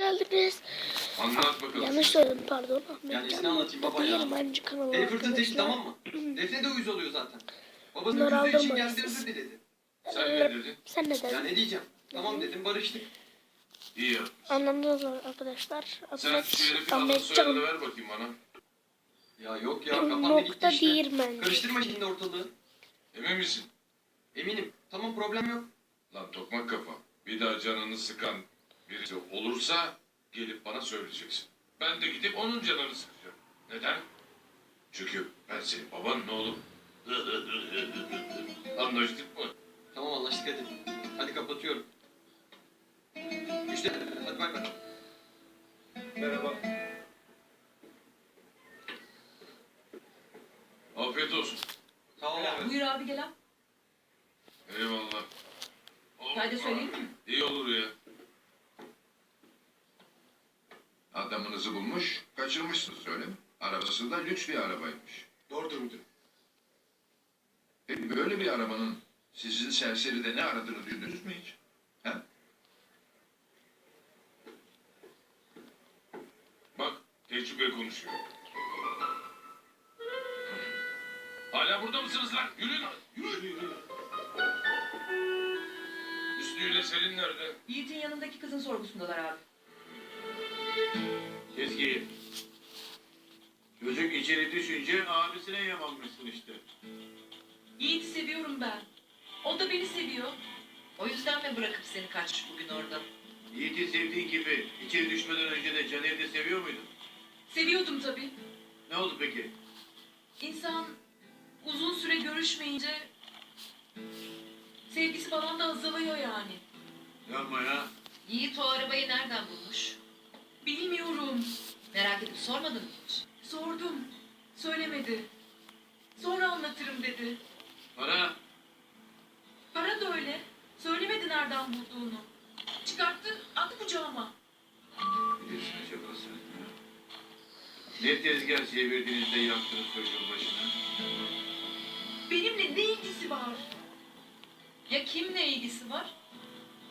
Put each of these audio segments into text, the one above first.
geldiniz. Anlat bakalım. Yanlış söyledim pardon. Yani ismini anlatayım baba ya. Yerim Hancı kanalı Elif hırsız arkadaşlar. teşhis tamam mı? Defne de uyuz oluyor zaten. Babasının Bunları kızdığı için aldırmayız. geldi özür diledi. Sen ne dedin? Sen ne Ya dedin? ne diyeceğim? Tamam dedim barıştık. İyi yap. Anladınız mı arkadaşlar? Sen Ahmet, şu herifin adını Ahmet soyadını Can ver bakayım bana. Ya yok ya kapandı gitti nokta işte. değirmenci. Karıştırma şimdi ortalığı. Emin misin? Eminim. Tamam problem yok. Lan tokmak kafa. Bir daha canını sıkan birisi olursa gelip bana söyleyeceksin. Ben de gidip onun canını sıkacağım. Neden? Çünkü ben senin babanın oğlum. Anlaştık mı? Tamam anlaştık hadi. Hadi kapatıyorum. İşte hadi bay bay. Merhaba. Afiyet olsun. Sağ ol abi. Buyur abi gel al. Eyvallah. Hadi söyleyeyim mi? İyi olur ya. Adamınızı bulmuş, kaçırmışsınız öyle mi? Arabası da lüks bir arabaymış. Doğrudur müdürüm. Peki böyle bir arabanın sizin serseride ne aradığını düşündünüz mü hiç? He? Bak tecrübe konuşuyor. Hala burada mısınız lan? Yürüyün. Yürü. yürü. İle Selin nerede? Yiğit'in yanındaki kızın sorgusundalar abi. Keski. Çocuk içeri düşünce abisine yamanmışsın işte. Yiğit'i seviyorum ben. O da beni seviyor. O yüzden mi bırakıp seni kaçmış bugün orada? Yiğit'i sevdiğin gibi içeri düşmeden önce de Caner'i de seviyor muydun? Seviyordum tabii. Ne oldu peki? İnsan uzun süre görüşmeyince sevgisi falan da azalıyor yani. Yapma ya. Yiğit o arabayı nereden bulmuş? Bilmiyorum. Merak edip sormadın mı hiç? Sordum. Söylemedi. Sonra anlatırım dedi. Para. Para da öyle. Söylemedi nereden bulduğunu. Çıkarttı, attı kucağıma. Bilirsin acaba sen ya. Ne tezgah çevirdiniz de yaktınız çocuğun başına? Benimle ne ilgisi var? Ya kimle ilgisi var?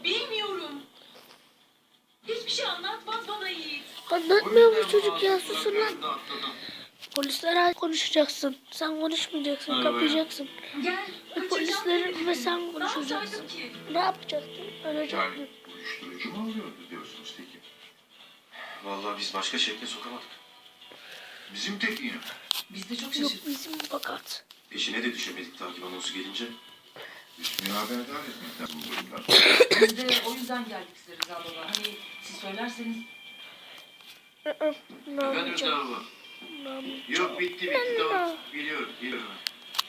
Bilmiyorum. Hiçbir şey anlatmaz bana Yiğit. Anlatmıyor O mu yüzden çocuk ya susun lan. Polislerle konuşacaksın. Sen konuşmayacaksın, Arabaya. kapayacaksın. Gel. Ve kaçıracağım polisler beni ve sen konuşacaksın. Ne yapacaktın? Ölecektin. Yani uyuşturucu mu alıyordu diyorsunuz Tekin? Vallahi biz başka şekle sokamadık. Bizim Tekin ya. Biz de çok Yok şaşırdık. bizim fakat. Peşine de düşemedik takip anonsu gelince. Üstünü haberdar etmek lazım bu durumdan. Biz de o yüzden geldik size Rıza Baba. Hani siz söylerseniz Efendim yapacağım? Yok bitti bitti tamam. Biliyorum biliyorum.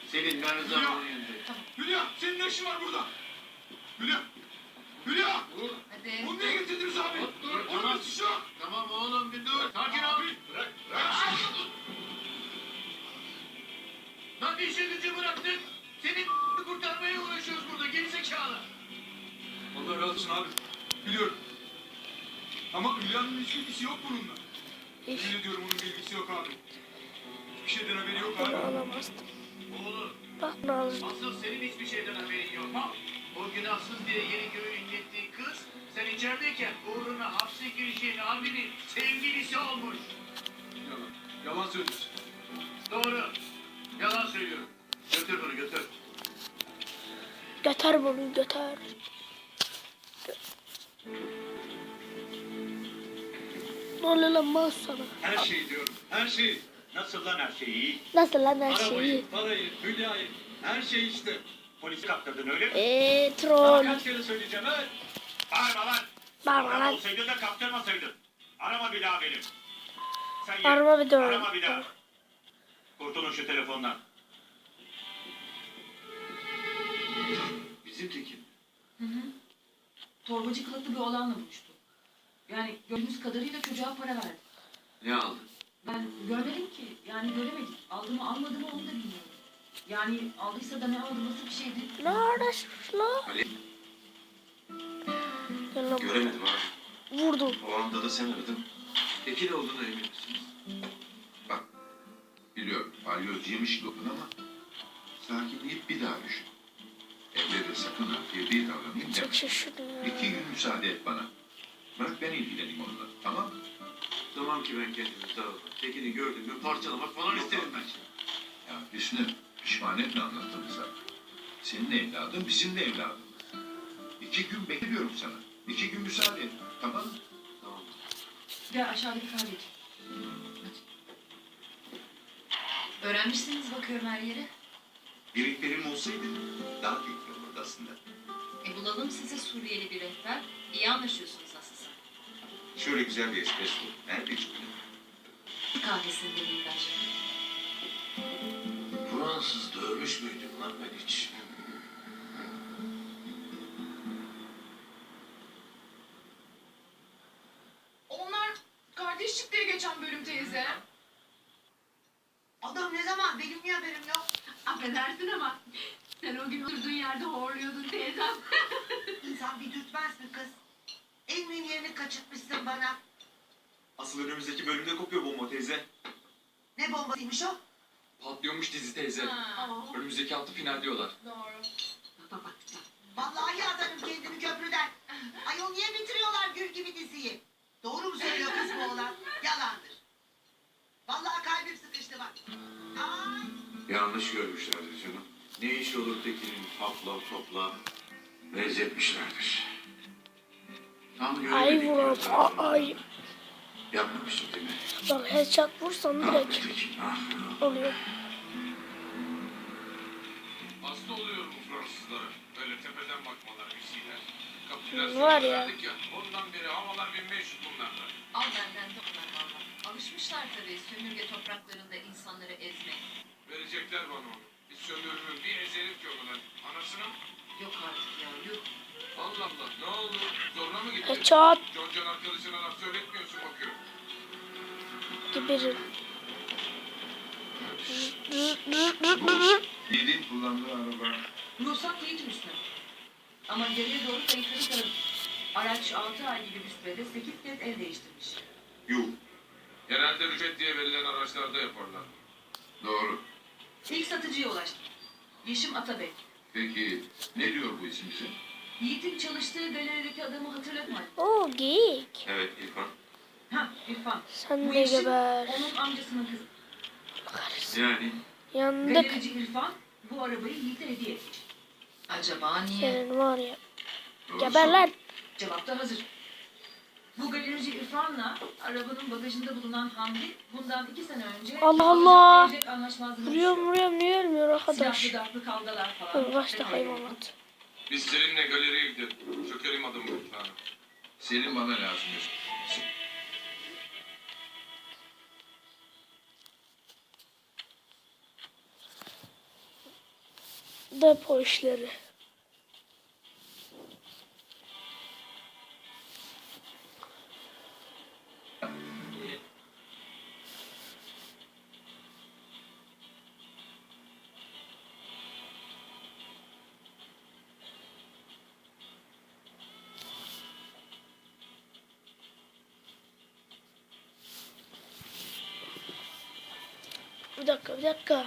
Selin ben babanın yanındayım. Hülya senin ne işin var burada? Hülya! Hülya! Hadi. Bunu niye getirdiniz abi? Dur, Onun tamam. suçu yok. Tamam oğlum bir dur. Sakin ol. Bırak, bırak. Lan işe gücü bıraktın. Senin kurtarmaya uğraşıyoruz burada gerizekalı. Allah razı olsun abi. Biliyorum. Ama Hülya'nın hiçbir ilgisi yok bununla. Hiç Yemin ediyorum onun bir ilgisi yok abi. Hiçbir şeyden haberi yok bunu abi. alamazdım. Oğlum Bak ne alırdım. asıl senin hiçbir şeyden haberin yok. O günahsız diye yeni köyü incittiğin kız sen içerideyken uğruna hapse gireceğin abinin sevgilisi olmuş. Yalan. Yalan söylüyorsun. Doğru. Yalan söylüyorum. Götür bunu götür. Götür bunu götür. Ne oluyor lan mouse sana? Her şeyi diyorum. Her şeyi. Nasıl lan her şey iyi? Nasıl lan her şeyi? Arabayı, parayı, Hülya'yı. Her şey işte. Polisi kaptırdın öyle mi? Eee Daha troll. kaç kere söyleyeceğim he? Bağırma lan. Bağırma lan. olsaydın da kaptırmasaydın. Arama bir daha benim. Sen. Arama bir daha. Arama bir daha. Kurtulun şu telefondan. Bizim Tekin. torbacı kılıklı bir oğlanla buluştu. Yani gördüğünüz kadarıyla çocuğa para verdi. Ne aldın? Ben görmedim ki. Yani göremedim. Aldığımı almadığımı onu da bilmiyorum. Yani aldıysa da ne aldı nasıl bir şeydi? Ne uğraşmış lan? Ali Gel lan. göremedim abi. Vurdum. O anda da sen aradın. Tekin olduğuna emin misiniz? Bak, biliyorum balyoz yemiş dokun ama sakinleyip bir daha düşün. Evde de sakın ha bir davranayım deme. Çok şaşırdım ya. İki gün müsaade et bana. Bırak ben ilgileneyim onunla. Tamam mı? Tamam ki ben kendimi sağ ol. Tekini gördüm mü parçalamak falan isterim ben şimdi. Ya Hüsnü pişman etme anlattığımıza. Senin evladın bizim de evladımız. İki gün bekliyorum sana. İki gün müsaade et. Tamam mı? Tamam. Gel aşağıda bir kahve iç. Öğrenmişsiniz bakıyorum her yeri. Biriklerim olsaydı daha keyifli olurdu aslında. E bulalım size Suriyeli bir rehber. İyi anlaşıyorsunuz. Şöyle güzel bir espresso. Nerede içmedin? Kahvesini vereyim ben. Fransız dövmüş müydüm lan ben hiç? Onlar kardeşlik diye geçen bölüm teyze. Adam ne zaman? Benim niye haberim yok? Affedersin ama sen o gün oturduğun yerde horluyordun teyzem. İnsan bir dürtmez mi kız? En mühim yerini kaçırtmışsın bana. Asıl önümüzdeki bölümde kopuyor bomba teyze. Ne bombasıymış o? Patlıyormuş dizi teyze. Aa, Önümüzdeki hafta final diyorlar. doğru. Vallahi atarım kendimi köprüden. Ayol niye bitiriyorlar gül gibi diziyi? Doğru mu söylüyor kız bu oğlan? Yalandır. Vallahi kalbim sıkıştı bak. Ay. Yanlış görmüşlerdir canım. Ne iş olur Tekin'in hapla topla benzetmişlerdir. Ay zaten. Ay. Yapmamıştım değil mi? Bak headshot vursam direkt ah. oluyor. Hasta oluyorum bu Fransızlara. Böyle tepeden bakmalar bir şeyler. Kapitülasyon Var ya. verdik ya. Ondan beri havalar 1500 bunlarla. Al benden de onlar valla. Alışmışlar tabii sömürge topraklarında insanları ezmek. Verecekler bana onu. Bir sömürürüm, bir ezerim ki ben. Anasının Yok artık ya yok. Allah Allah ne oldu? Zoruna mı gitti? Headshot John Can arkadaşına laf söyletmiyorsun bakıyorum. gibirim. Yiğit'in kullandığı araba. Ruhsat Yiğit Hüsnü. Ama geriye doğru kayıtları taradım. Araç 6 ay gibi bir sürede 8 kez el değiştirmiş. Yuh. Genelde rüşvet diye verilen araçlarda yaparlar. Doğru. İlk satıcıya ulaştım. Yeşim Atabek. Peki ne diyor bu isim için? Yiğit'in çalıştığı galerideki adamı hatırlatma. Oo geyik. Evet İrfan. Ha İrfan. Sen Bu de Yeşim geber. onun amcasının kızı. Yani Yandık. Galerici İrfan bu arabayı Yiğit'e hediye etmiş. Acaba niye? Senin var ya. Doğru Geber lan. Cevap da hazır. Bu galerici İrfan'la arabanın bagajında bulunan Hamdi bundan iki sene önce Allah Allah. Vuruyorum vuruyorum niye ölmüyor arkadaş? Silahlı darplı kavgalar falan. Başta hayvanat. Biz seninle galeriye gidelim. Çökelim adamı mutfağına. Senin bana lazım. Depo işleri. Bir dakika bir dakika.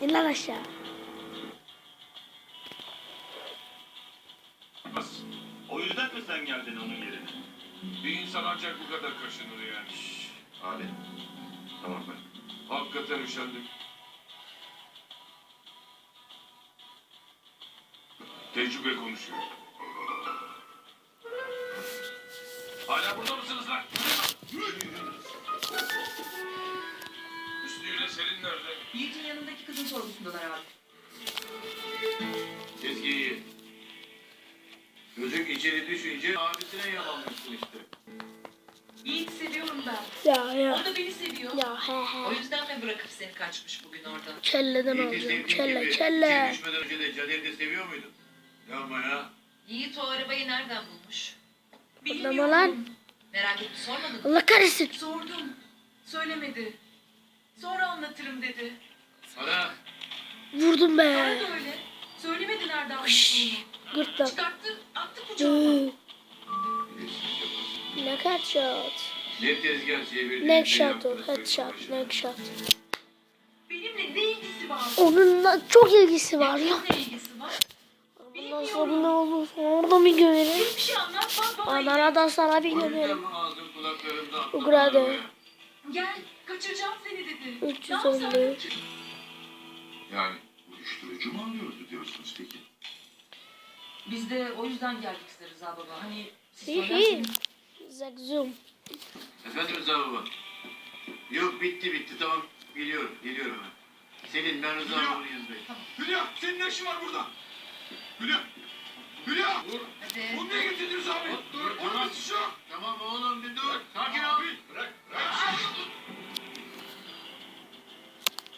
İn lan aşağı. Bas. O yüzden mi sen geldin onun yerine? Bir insan ancak bu kadar kaşınır yani. Abi. Tamam ben. Hakikaten üşendim. Tecrübe konuşuyor. Hala burada mısınız Selin nerede? Yiğit'in yanındaki kızın sorgusundalar abi. Ezgi'yi. Çocuk içeri düşünce abisine yalanmışsın işte. Yiğit seviyorum ben. Ya ya. O da beni seviyor. Ya he O he. yüzden mi bırakıp seni kaçmış bugün oradan? Kelleden Yiğit'i alacağım. sevdiğin Kelle gibi kelle. içeri düşmeden önce de Caner'i de seviyor muydun? Yapma ya. Yiğit o arabayı nereden bulmuş? Anlama lan. Merak etme sormadın. Allah kahretsin. Sordum. Söylemedi. Sonra anlatırım dedi. Ara. Vurdum Bana be. da öyle. Söylemedi nereden Hış. bulduğunu. Gırtlak. Çıkarttı, attı kucağıma. Hı. Neck headshot. Ne tezgah çevirdiğini Neck de shot o. yaptınız Headshot. başına. Neck shot. Benimle ne ilgisi var? Onunla çok ilgisi var ya. Ne ilgisi var? Bundan sonra ne olursa orada bir gömerim. Hiçbir şey anlatmaz bana. Anana da sana bir mi ağzım kulaklarımda Ugrade. Gel, kaçıracağım seni dedi. 350. Yani uyuşturucu mu alıyordu diyorsunuz peki? Biz de o yüzden geldik size Rıza baba. Hani siz Hihi. söylerseniz. Zekzum. Efendim Rıza baba. Yok bitti bitti tamam. Geliyorum geliyorum hemen. Selin ben Rıza babanın yanındayım. Hülya senin ne işin var burada? Hülya. Hülya. Hadi. Bunu niye getirdiniz abi? dur, Oğlum tamam. bir yok. Tamam oğlum bir dur. Sakin ol. Bırak. Bırak.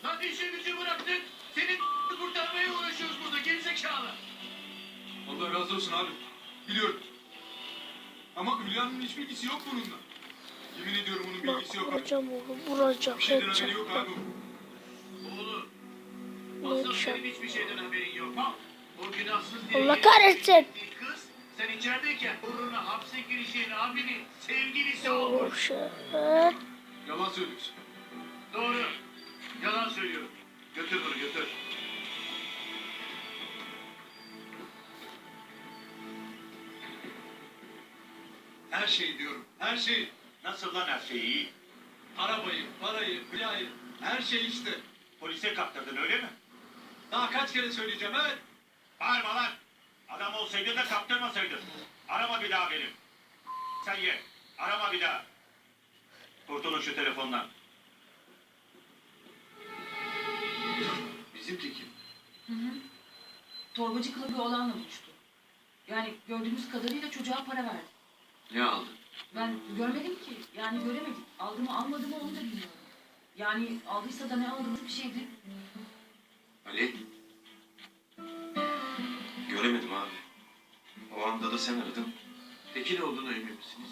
Lan işi gücü bıraktık. Senin kurtarmaya uğraşıyoruz burada gerizekalı. Allah razı olsun abi. Biliyorum. Ama Hülya'nın hiç bilgisi yok bununla. Yemin ediyorum onun Bak bilgisi yok abi. vuracağım onu. Vuracağım. Bir şeyden haberi yok abi. Oğlum. Asıl senin hiçbir şeyden haberin yok. Mal. Allah kahretsin. Kız sen içerideyken uğruna hapse girişin abinin sevgilisi olmuş. Yalan söylüyorsun. Doğru. Yalan söylüyorum. Götür bunu götür. Her şeyi diyorum. Her şeyi. Nasıl lan her şey iyi? Arabayı, parayı, Hülya'yı. Her şey işte. Polise kaptırdın öyle mi? Daha kaç kere söyleyeceğim evet. Bağırma lan. Adam olsaydı da kaptırmasaydın. Arama bir daha benim. Sen ye. Arama bir daha. Kurtulun şu telefondan. Bizimki kim? Hı hı. Torbacı kılığı bir oğlanla buluştu. Yani gördüğümüz kadarıyla çocuğa para verdi. Ne aldın? Ben görmedim ki. Yani göremedik. Aldı mı almadı mı onu da bilmiyorum. Yani aldıysa da ne aldığımız bir şeydi. Ali. Da sen aradın. Tekin olduğuna emin misiniz?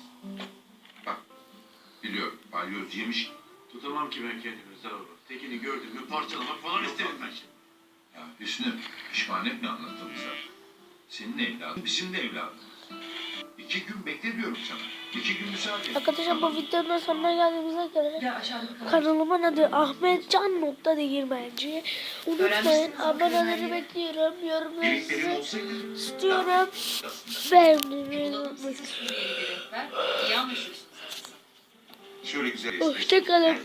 Biliyorum. Balyoz yemiş. Tutamam ki ben kendimi baba. Tekin'i gördüm mü parçalamak falan isterim ben şimdi. Ya Hüsnü pişman etme anlattığımıza. Senin evladın bizim de evladımız. İki gün bekle diyorum sana. Arkadaşlar bu videonun sonuna geldiğimize göre kanalımın adı Ahmet Can nokta değirmenci. Unutmayın aboneleri bekliyorum. Yorumlarınızı istiyorum. Beğenmeyi unutmayın. Şöyle güzel Hoşçakalın.